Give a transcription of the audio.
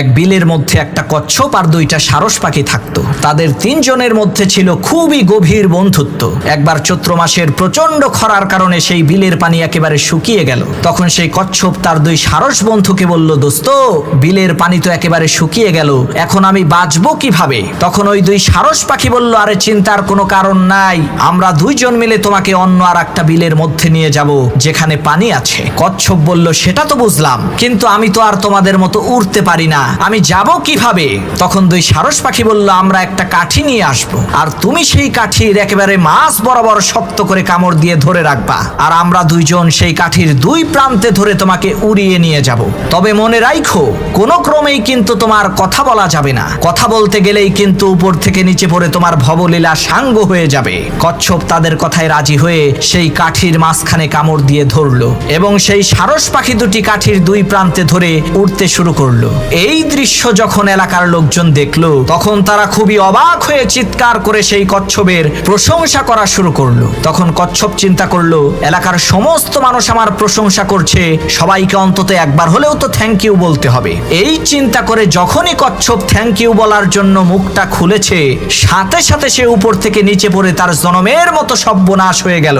এক বিলের মধ্যে একটা কচ্ছপ আর দুইটা সারস পাখি থাকতো। তাদের তিনজনের মধ্যে ছিল খুবই গভীর বন্ধুত্ব। একবার চৈত্র মাসের প্রচণ্ড খরার কারণে সেই বিলের পানি একেবারে শুকিয়ে গেল। তখন সেই কচ্ছপ তার দুই সারস বন্ধুকে বলল, দোস্ত, বিলের পানি তো একেবারে শুকিয়ে গেল, এখন আমি বাঁচবো কীভাবে? তখন ওই দুই সারস পাখি বলল, আরে, চিন্তার কোনো কারণ নাই। আমরা দুইজন মিলে তোমাকে অন্য আর একটা বিলের মধ্যে নিয়ে যাব, যেখানে পানি আছে। কচ্ছপ বলল, সেটা তো বুঝলাম, কিন্তু আমি তো আর তোমাদের মতো উড়তে পারি না। আমি যাব কীভাবে? তখন দুই সারস পাখি বলল, আমরা একটা কাঠি নিয়ে আসব। আর তুমি সেই কাঠির একেবারে মাছ বরাবর শক্ত করে কামড় দিয়ে ধরে রাখবা। আর আমরা দুইজন সেই কাঠির দুই প্রান্তে ধরে তোমাকে উড়িয়ে নিয়ে যাব। তবে মনে রাখো কোনো ক্রমেই কিন্তু তোমার কথা বলা যাবে না। কথা বলতে গেলেই কিন্তু উপর থেকে নিচে পড়ে তোমার ভবলীলা সাঙ্গ হয়ে যাবে। কচ্ছপ তাদের কথায় রাজি হয়ে সেই কাঠির মাঝখানে কামড় দিয়ে ধরলো এবং সেই সারস পাখি দুটি কাঠির দুই প্রান্তে ধরে উঠতে শুরু করল। এই দৃশ্য যখন এলাকার লোকজন দেখল, তখন তারা খুবই অবাক হয়ে চিৎকার করে সেই কচ্ছপের প্রশংসা করা শুরু করল। তখন কচ্ছপ চিন্তা করল, এলাকার সমস্ত মানুষ আমার প্রশংসা করছে, সবাইকে অন্তত একবার হলেও তো থ্যাংক ইউ বলতে হবে। এই চিন্তা করে যখনই কচ্ছপ থ্যাংক ইউ বলার জন্য মুখটা খুলেছে, সাথে সাথে সে উপর থেকে নিচে পড়ে তার জনমের মতো সর্বনাশ হয়ে গেল।